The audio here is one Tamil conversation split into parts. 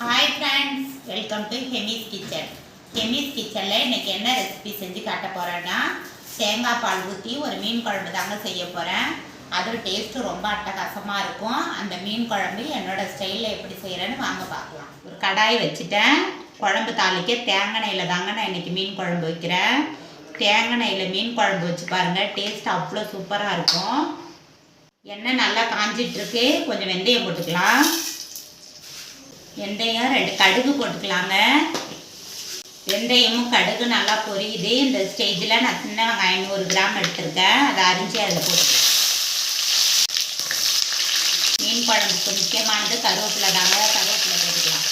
Hi friends welcome to Hemis kitchen Hemis கிச்சனில் இன்றைக்கி என்ன ரெசிபி செஞ்சு காட்ட போகிறேன்னா தேங்காய் பால் ஊற்றி ஒரு மீன் குழம்பு தாங்க செய்ய போகிறேன் அதோட டேஸ்ட்டு ரொம்ப அட்டகாசமாக இருக்கும். அந்த மீன் குழம்பு என்னோடய ஸ்டைலில் எப்படி செய்கிறேன்னு வாங்க பார்க்கலாம். ஒரு கடாய் வச்சுட்டேன். குழம்பு தாளிக்க தேங்காய் தாங்க நான் இன்னைக்கு மீன் குழம்பு வைக்கிறேன். தேங்காய் எண்ணெயில் மீன் குழம்பு வச்சு பாருங்கள் டேஸ்ட் அவ்வளோ சூப்பராக இருக்கும். எண்ணெய் நல்லா காஞ்சிட்ருக்கு கொஞ்சம் வெந்தயம் போட்டுக்கலாம். வெந்தயம் ரெண்டு கடுகு போட்டுக்கலாங்க. வெந்தயமும் கடுகு நல்லா பொரியுது. இந்த ஸ்டேஜில் நான் சின்ன வெங்காயம் நூறு கிராம் எடுத்திருக்கேன். அதை அரிஞ்சு அதில் போட்டு மீன் குழம்புக்கு முக்கியமானது கருவேப்பிலை தாங்க. கருவேப்பிலை போட்டுக்கலாம்.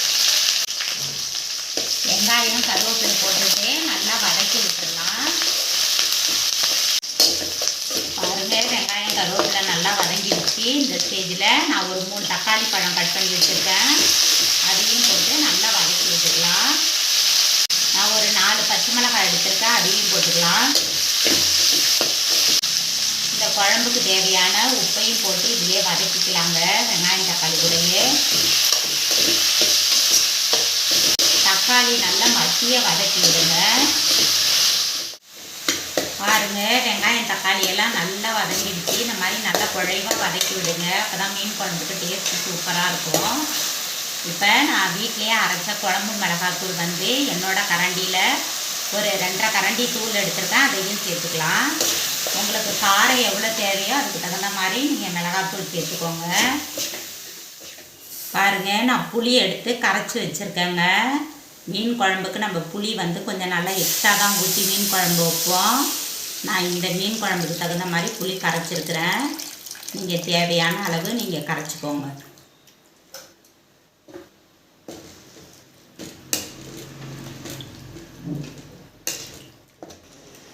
வெங்காயம் கருவேப்பிலை போட்டுட்டு நல்லா வதக்கி விட்டுடலாம் பாருங்க வெங்காயம் கருவேப்பிலை நல்லா வதங்கிடுச்சு இந்த ஸ்டேஜில் நான் ஒரு மூணு தக்காளி பழம் கட் பண்ணி வச்சுருக்கேன். அதையும் போட்டு நல்லா வதக்கி வச்சுக்கலாம் நான் ஒரு நாலு பச்சை மிளகாய் எடுத்திருக்கேன் அதையும் போட்டுக்கலாம். இந்த குழம்புக்கு தேவையான உப்பையும் போட்டு இதிலே வதக்கிக்கலாங்க வெங்காயம் தக்காளி கூடயே. தக்காளி நல்லா மத்திய வதக்கி விடுங்க. பாருங்க வெங்காயம் தக்காளி எல்லாம் நல்லா வதங்கிடுச்சு. இந்த மாதிரி நல்லா குழைவாக வதக்கி விடுங்க. அப்போ தான் மீன் குழம்புக்கு டேஸ்ட்டு சூப்பராக இருக்கும். இப்போ நான் வீட்லேயே அரைச்ச குழம்பு மிளகாத்தூள் வந்து என்னோட கரண்டியில் ஒரு ரெண்டரை கரண்டி தூள் எடுத்துருக்கேன். அதையும் சேர்த்துக்கலாம். உங்களுக்கு காரம் எவ்வளோ தேவையோ அதுக்கு தகுந்த மாதிரி நீங்கள் மிளகாத்தூள் சேர்த்துக்கோங்க. பாருங்க நான் புளி எடுத்து கரைச்சி வச்சுருக்கேங்க. மீன் குழம்புக்கு நம்ம புளி வந்து கொஞ்சம் நல்லா எக்ஸ்ட்ரா தான் ஊற்றி மீன் குழம்பு வைப்போம். நான் இந்த மீன் குழம்புக்கு தகுந்த மாதிரி புளி கரைச்சிருக்கிறேன். நீங்கள் தேவையான அளவு நீங்கள் கரைச்சிக்கோங்க.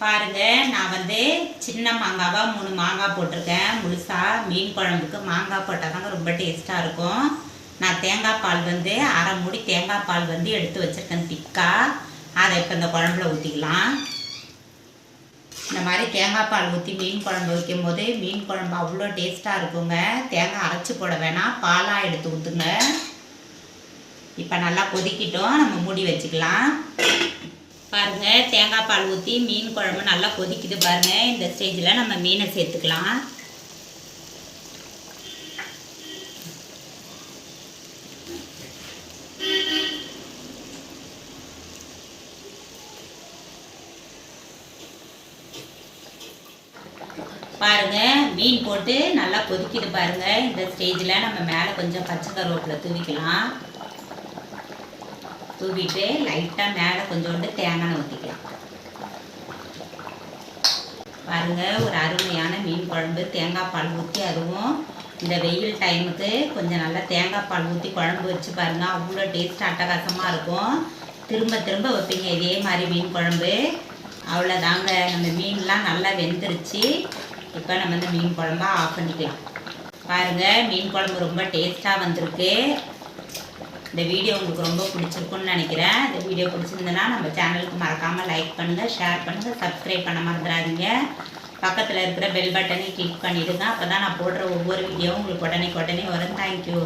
பாருங்கள் நான் வந்து சின்ன மாங்காவாக மூணு மாங்காய் போட்டிருக்கேன். முழுசாக மீன் குழம்புக்கு மாங்காய் போட்டால் தாங்க ரொம்ப டேஸ்ட்டாக இருக்கும். நான் தேங்காய் பால் வந்து அரை மூடி தேங்காய் பால் வந்து எடுத்து வச்சுருக்கேன் திக்காக அதை இப்போ இந்த குழம்புல ஊற்றிக்கலாம் இந்த மாதிரி தேங்காய் பால் ஊற்றி மீன் குழம்பு வைக்கும் போது மீன் குழம்பு அவ்வளோ டேஸ்ட்டாக இருக்குங்க. தேங்காய் அரைச்சி போட வேணாம். பாலாக எடுத்து ஊற்றுங்க இப்போ நல்லா கொதிக்கிட்டோம். நம்ம மூடி வச்சுக்கலாம். பாருங்க தேங்காய் பால் ஊற்றி மீன் குழம்பு நல்லா கொதிக்குது பாருங்க. இந்த ஸ்டேஜில் நம்ம மீனை சேர்த்துக்கலாம். பாருங்க மீன் போட்டு நல்லா கொதிக்கிட்டு பாருங்க. இந்த ஸ்டேஜில் நம்ம மேலே கொஞ்சம் பச்சை கருவேப்பில் தூவிக்கலாம். தூவிட்டு லைட்டாக மேலே கொஞ்சோண்டு தேங்காய் ஊற்றிக்கலாம் பாருங்க ஒரு அருமையான மீன் குழம்பு. தேங்காய் பால் ஊற்றி அதுவும் இந்த வெயில் டைமுக்கு கொஞ்சம் நல்லா தேங்காய் பால் ஊற்றி குழம்பு வச்சு பாருங்க. அவ்வளோ டேஸ்ட் அட்டகாசமாக இருக்கும். திரும்ப திரும்ப வைப்பீங்க இதே மாதிரி மீன் குழம்பு. அவ்வளோதாங்க. நம்ம மீன்லாம் நல்லா வெந்துருச்சு. இப்போ நம்ம இந்த மீன் குழம்பா ஆஃப் பண்ணிக்கலாம். பாருங்க மீன் குழம்பு ரொம்ப டேஸ்ட்டாக வந்திருக்கு. இந்த வீடியோ உங்களுக்கு ரொம்ப பிடிச்சிருக்குன்னு நினைக்கிறேன். இந்த வீடியோ பிடிச்சிருந்தனா நம்ம சேனலுக்கு மறக்காமல் லைக் பண்ணுங்கள் ஷேர் பண்ணுங்கள் சப்ஸ்கிரைப் பண்ண மறந்துடாதீங்க. பக்கத்தில் இருக்கிற பெல் பட்டனை கிளிக் பண்ணிவிடுங்க அப்போ தான் நான் போடுற ஒவ்வொரு வீடியோவும் உங்களுக்கு உடனே உடனே வரும். தேங்க்யூ